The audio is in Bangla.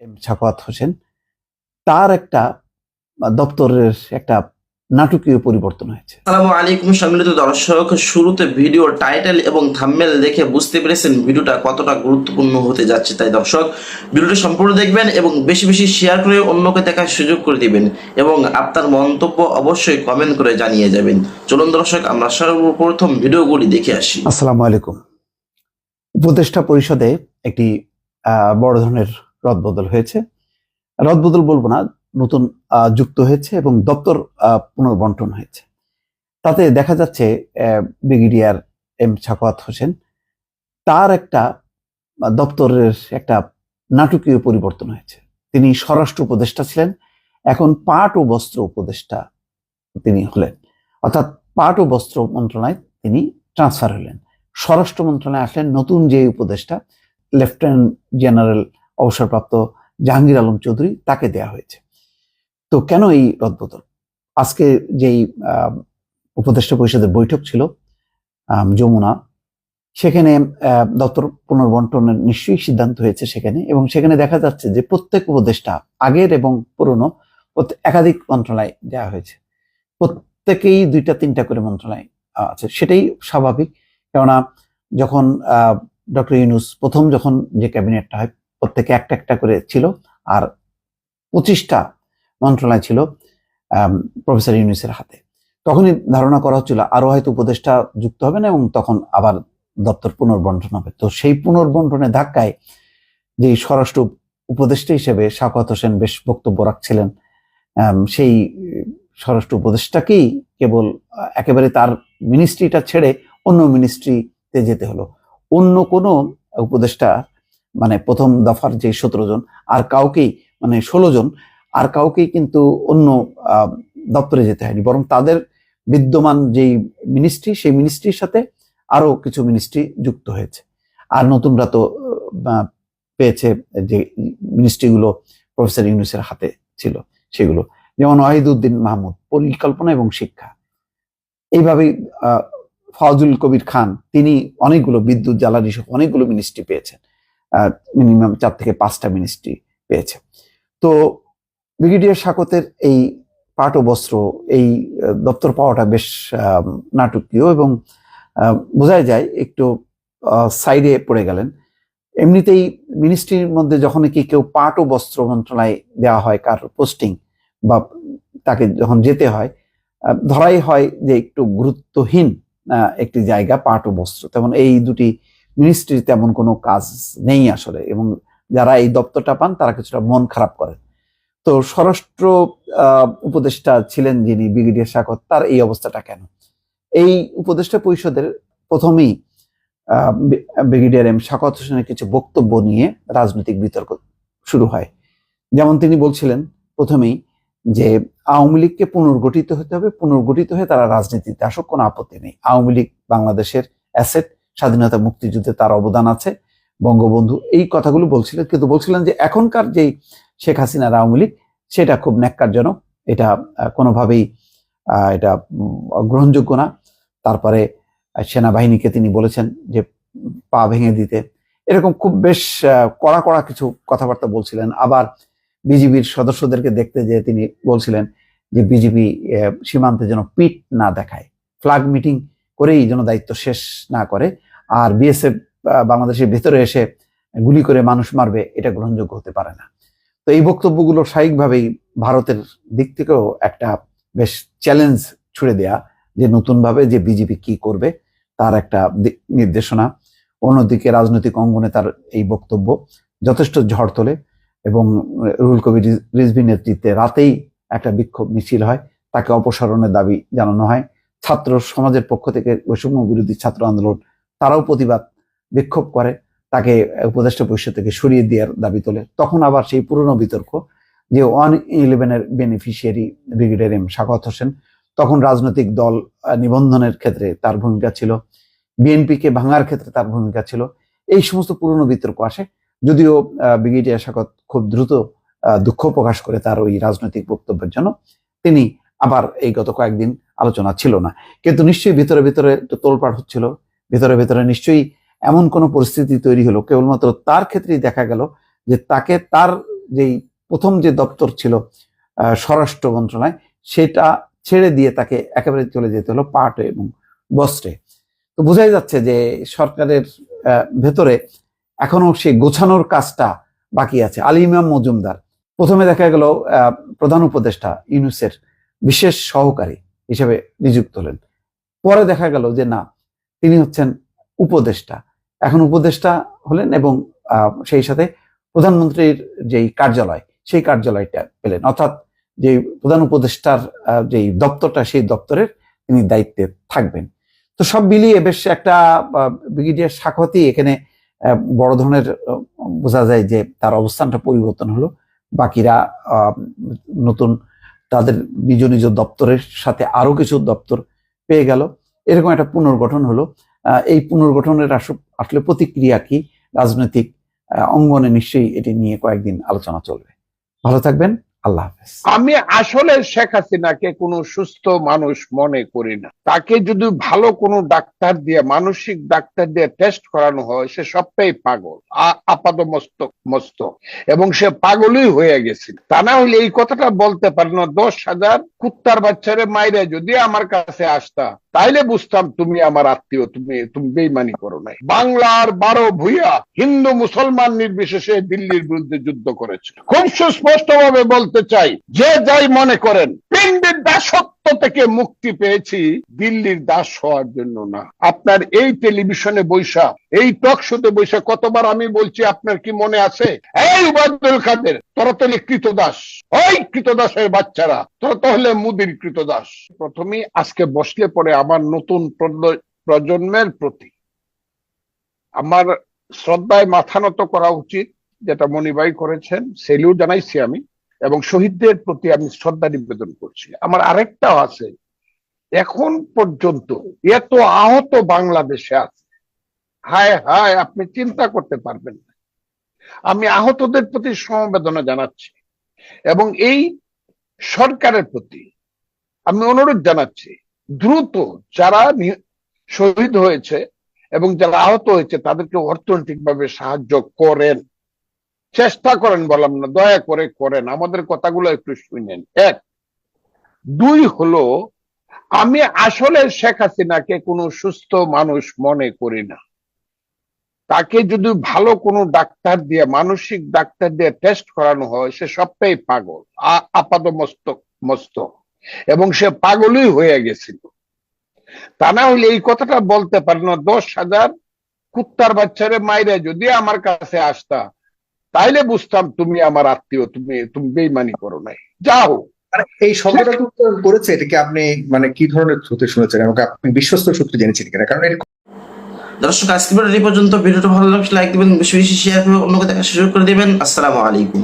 এম সাখাওয়াত হোসেন তার একটা দপ্তরের একটা নাটকীয় পরিবর্তন হয়েছে। আসসালামু আলাইকুম সম্মিলিত দর্শক শুরুতে ভিডিও টাইটেল এবং থাম্বনেল দেখে বুঝতে পেরেছেন ভিডিওটা কতটা গুরুত্বপূর্ণ হতে যাচ্ছে। তাই দর্শক ভিডিওটা সম্পূর্ণ দেখবেন এবং বেশি বেশি শেয়ার করে অন্যকে দেখার সুযোগ করে দিবেন এবং আপনার মন্তব্য অবশ্যই কমেন্ট করে জানিয়ে যাবেন। চলুন দর্শক আমরা সর্বপ্রথম ভিডিওগুলি দেখে আসি। আসসালামু আলাইকুম। উপদেষ্টা পরিষদে একটি আহ, বড় ধরনের রদবদল হয়েছে। রদবদল বলব না, নতুন যুক্ত হয়েছে এবং দপ্তর পুনর্বন্টন হয়েছে। তাতে দেখা যাচ্ছে ব্রিগেডিয়ার এম সাখাওয়াত হোসেন, তার একটা দপ্তরের একটা নাটকীয় পরিবর্তন হয়েছে। তিনি স্বরাষ্ট্র উপদেষ্টা ছিলেন, এখন পাট ও বস্ত্র উপদেষ্টা তিনি হলেন। অর্থাৎ পাট ও বস্ত্র মন্ত্রণালয় তিনি ট্রান্সফার হলেন। স্বরাষ্ট্র মন্ত্রণালয়ে আসলেন নতুন যে উপদেষ্টা, লেফটেন্যান্ট জেনারেল অবসরপ্রাপ্ত জাহাঙ্গীর আলম চৌধুরী তাকে দেয়া হয়েছে। তো কেন এই রদবদল? আজকে যেই উপদেষ্টা পরিষদের বৈঠক ছিল যমুনা, সেখানে দপ্তর পুনর্বন্টনের নিশ্চয়ই সিদ্ধান্ত হয়েছে সেখানে এবং সেখানে দেখা যাচ্ছে যে প্রত্যেক উপদেষ্টা, আগের এবং পুরনো একাধিক মন্ত্রণালয় দেওয়া হয়েছে। প্রত্যেকেই দুইটা, তিনটা করে মন্ত্রণালয় আছে। সেটাই স্বাভাবিক। কেননা যখন ডক্টর ইউনুস প্রথম যখন যে ক্যাবিনেটটা হয় প্রত্যেকে একটা একটা করে ছিল। আর পঁচিশটা মন্ত্রণালয় ছিল প্রফেসর ইউনুসের হাতে। তখনই ধারণা করা হচ্ছিল, আরও হয়তো উপদেষ্টা যুক্ত হবেন এবং তখন আবার দপ্তর পুনর্বন্টন হবে। তো সেই পুনর্বন্টনের ধাক্কায় যে স্বরাষ্ট্র উপদেষ্টা হিসেবে শাকত হোসেন বেশ বক্তব্য রাখছিলেন সেই স্বরাষ্ট্র উপদেষ্টাকেই কেবল, একেবারে তার মিনিস্ট্রিটা ছেড়ে অন্য মিনিস্ট্রিতে যেতে হলো। অন্য কোনো উপদেষ্টা মানে প্রথম দফার যে সতেরো জন আর কাউকেই মানে ষোলো জন, আর কাউকেই কিন্তু অন্য দপ্তরে যেতে হয়নি। বরং তাদের বিদ্যমান যেই মিনিস্ট্রি সেই মিনিস্ট্রির সাথে আরও কিছু মিনিস্ট্রি যুক্ত হয়েছে। আর নতুনরা তো পেয়েছে যে মিনিস্ট্রিগুলো প্রফেসর ইউনুসের হাতে ছিল সেগুলো। যেমন ওয়াহিদুদ্দিন মাহমুদ, পরিকল্পনা এবং শিক্ষা। এইভাবেই ফজল কবির খান, তিনি অনেকগুলো বিদ্যুৎ, জ্বালানি সহ অনেকগুলো মিনিস্ট্রি পেয়েছেন। মিনিমাম চার থেকে পাঁচটা মিনিস্ট্রি পেয়েছে। তো ব্রিগেডিয়ার শাকতের এই পাট ও বস্ত্র, এই দপ্তর পাওয়াটা বেশ নাটকীয় এবং বোঝাই যায় একটু সাইডে পড়ে গেলেন। এমনিতেই মিনিস্ট্রির মধ্যে যখন কি কেউ পাট ও বস্ত্র মন্ত্রণালয় দেওয়া হয়, কার পোস্টিং বা তাকে যখন যেতে হয় ধরাই হয় যে একটু গুরুত্বহীন একটি জায়গা পাট ও বস্ত্র। তেমন এই দুটি মিনিস্ট্রির তেমন কোনো কাজ নেই আসলে এবং যারা এই দপ্তরটা পান তারা কিছুটা মন খারাপ করেন। তো স্বরাষ্ট্র উপদেষ্টা ছিলেন যিনি ব্রিগেডিয়ার শাকত তার এই অবস্থাটা কেন? এই উপদেষ্টা পরিষদের প্রথমেই ব্রিগেডিয়ার এম শাকত হোসেনের কিছু বক্তব্য নিয়ে রাজনৈতিক বিতর্ক শুরু হয়। যেমন তিনি বলছিলেন প্রথমেই যে আওয়ামী লীগকে পুনর্গঠিত হতে হবে, পুনর্গঠিত হয়ে তারা রাজনীতিতে আসুক, কোনো আপত্তি নেই। আওয়ামী লীগ বাংলাদেশের অ্যাসেট স্বাধীনতা মুক্তিযুদ্ধে তার অবদান আছে। বঙ্গবন্ধু এই কথাগুলো বলছিলেন, কিন্তু বলছিলেন যে এখনকার যেই শেখ হাসিনা আওয়ামী লীগ, সেটা খুব ন্যাক্কারজনক। এটা কোনোভাবেই এটা গ্রহণযোগ্য না। তারপরে সেনাবাহিনীকে তিনি বলেছেন যে পা ভেঙে দিতে। এরকম খুব বেশ কড়া কড়া কিছু কথাবার্তা বলছিলেন। আবার বিজিবির সদস্যদেরকে দেখতে যেয়ে তিনি বলছিলেন যে বিজিবি সীমান্তে যেন পিট না দেখায়। ফ্ল্যাগ মিটিং করেই যেন দায়িত্ব শেষ না করে। আর বিএসএফ বাংলাদেশের ভেতরে এসে গুলি করে মানুষ মারবে, এটা গ্রহণযোগ্য হতে পারে না। তো এই বক্তব্যগুলো স্বাভাবিকভাবেই ভারতের দিক থেকেও একটা বেশ চ্যালেঞ্জ ছুড়ে দেয়া, যে নতুনভাবে যে বিজেপি কি করবে, তার একটা নির্দেশনা। অন্যদিকে রাজনৈতিক অঙ্গনে তার এই বক্তব্য যথেষ্ট ঝড় তোলে এবং রুহুল কবির রিজ- রিজভি নেতৃত্বে রাতেই একটা বিক্ষোভ মিছিল হয়, তাকে অপসারণের দাবি জানানো হয়। ছাত্র সমাজের পক্ষ থেকে বৈষম্য বিরোধী ছাত্র আন্দোলন তারাও প্রতিবাদ বিক্ষোভ করে, তাকে উপদেষ্টা পরিষদ থেকে সরিয়ে দেওয়ার দাবি তোলে। তখন আবার সেই পুরনো বিতর্ক যে ওয়ান ইলেভেনের বেনিফিশিয়ারি ব্রিগেডিয়ার এম শাকত হোসেন, তখন রাজনৈতিক দল নিবন্ধনের ক্ষেত্রে তার ভূমিকা ছিল, বিএনপিকে ভাঙার ক্ষেত্রে তার ভূমিকা ছিল। এই সমস্ত পুরনো বিতর্ক আসে, যদিও ব্রিগেডিয়ার শাকত খুব দ্রুত দুঃখ প্রকাশ করে তার ওই রাজনৈতিক বক্তব্যের জন্য। তিনি আবার এই গত কয়েকদিন আলোচনা ছিল না। কিন্তু নিশ্চয়ই ভিতরে ভিতরে তোলপাড় হচ্ছিল ভিতরে ভেতরে নিশ্চয়ই এমন কোনো পরিস্থিতি তৈরি হলো। কেবলমাত্র তার ক্ষেত্রেই দেখা গেল যে তাকে তার যেই প্রথম যে দপ্তর ছিল স্বরাষ্ট্র মন্ত্রণালয়, সেটা ছেড়ে দিয়ে তাকে একেবারে চলে যেতে হলো পাটে এবং বস্ত্রে। তো বোঝাই যাচ্ছে যে সরকারের ভেতরে এখনও সেই গোছানোর কাজটা বাকি আছে। আলী ইমাম মজুমদার, প্রথমে দেখা গেল প্রধান উপদেষ্টা ইউনুসের বিশেষ সহকারী হিসেবে নিযুক্ত হলেন। পরে দেখা গেল যে না তিনি হচ্ছেন উপদেষ্টা। এখন উপদেষ্টা হলেন এবং সেই সাথে প্রধানমন্ত্রীর যেই কার্যালয়, সেই কার্যালয়টা পেলেন। অর্থাৎ যে প্রধান উপদেষ্টার যেই দপ্তরটা, সেই দপ্তরের তিনি দায়িত্বে থাকবেন। তো সব মিলিয়ে বেশ একটা ব্রিগেডিয়ার সাক্ষাৎই এখানে বড় ধরনের বোঝা যায় যে তার অবস্থানটা পরিবর্তন হলো। বাকিরা নতুন তাদের নিজ নিজ দপ্তরের সাথে আরও কিছু দপ্তর পেয়ে গেল। এরকম একটা পুনর্গঠন হলো। এই পুনর্গঠনের আস- আসলে প্রতিক্রিয়া কি? রাজনৈতিক অঙ্গনে নিশ্চয়ই এটি নিয়ে কয়েকদিন আলোচনা চলবে। ভালো থাকবেন। আল্লাহ আমি আসলে শেখ হাসিনাকে কোনো সুস্থ মানুষ মনে করি না। তাকে যদি ভালো কোনো ডাক্তার দিয়ে, মানসিক ডাক্তার দিয়ে টেস্ট করানো হয়, সে সবটাই পাগল আপাত মস্তক মস্তক। এবং সে পাগলই হয়ে গেছিল তা না হলে এই কথাটা বলতে পারে না, দশ হাজার কুত্তার বাচ্চারে মাইরে যদি আমার কাছে আসতা, তাইলে বুঝতাম তুমি আমার আত্মীয়, তুমি তুমি বেইমানি করো নাই। বাংলার বারো ভুইয়া হিন্দু মুসলমান নির্বিশেষে দিল্লির বিরুদ্ধে যুদ্ধ করেছে। খুব সুস্পষ্ট ভাবে বলতে চাই, যে যাই মনে করেন পিন্ডির দাসত্ব থেকে মুক্তি পেয়েছি, দিল্লির দাস হওয়ার জন্য না। আপনার এই টেলিভিশনে বৈশা, এই টক শোতে বৈশা কতবার আমি বলছি, আপনার কি মনে আছে? এই উবায়দুল কাদের তোরা তো কৃতদাস। ওই কৃতদাসের বাচ্চারা, তোরা তো হলে মুদির কৃতদাস। প্রথমেই আজকে বসলে পরে আমার নতুন প্রজ- প্রজন্মের প্রতি। আমার শ্রদ্ধায় মাথা নত করা উচিত, যেটা মনিবাই করেছেন সেলিও জানাইছি আমি। এবং শহীদদের প্রতি আমি শ্রদ্ধা নিবেদন করছি। আমার আরেকটাও আছে। এখন পর্যন্ত এত আহত বাংলাদেশে আছে। হায় হায়, আপনি চিন্তা করতে পারবেন না। আমি আহতদের প্রতি সমবেদনা জানাচ্ছি এবং এই সরকারের প্রতি আমি অনুরোধ জানাচ্ছি, দ্রুত যারা শহীদ হয়েছে এবং যারা আহত হয়েছে তাদেরকে অর্থনৈতিকভাবে সাহায্য করেন। চেষ্টা করেন, বললাম না, দয়া করে করেন, আমাদের কথাগুলো একটু শুনেন। এক, দুই হলো, আমি আসলে শেখ হাসিনাকে কোনো সুস্থ মানুষ মনে করি না। তাকে যদি ভালো কোনো ডাক্তার দিয়ে, মানসিক ডাক্তার দিয়ে টেস্ট করানো হয়, সে সবটাই পাগল আপাত মস্তক মস্তক এবং সে পাগলই হয়ে গেছিল। তা না হলে এই কথাটা বলতে পারে না, দশ হাজার কুত্তার বাচ্চারে মাইরে যদি আমার কাছে আসতা তাইলে বুঝতাম তুমি আমার আত্মীয় তুমি তুমি বেইমানি করো নাই। যাও মানে এই শব্দটা যে উচ্চারণ করেছে এটাকে আপনি মানে কি ধরনের সূত্রে শুনেছেন? এবং আপনি বিশ্বস্ত সূত্রে জেনেছেন কিনা? কারণ দর্শক আজকে এই পর্যন্ত ভিডিওটা ভালো লাগলে লাইক দিবেন বেশি বেশি শেয়ার করে অন্যকে দেখা সুযোগ করে দিবেন। আসসালামু আলাইকুম।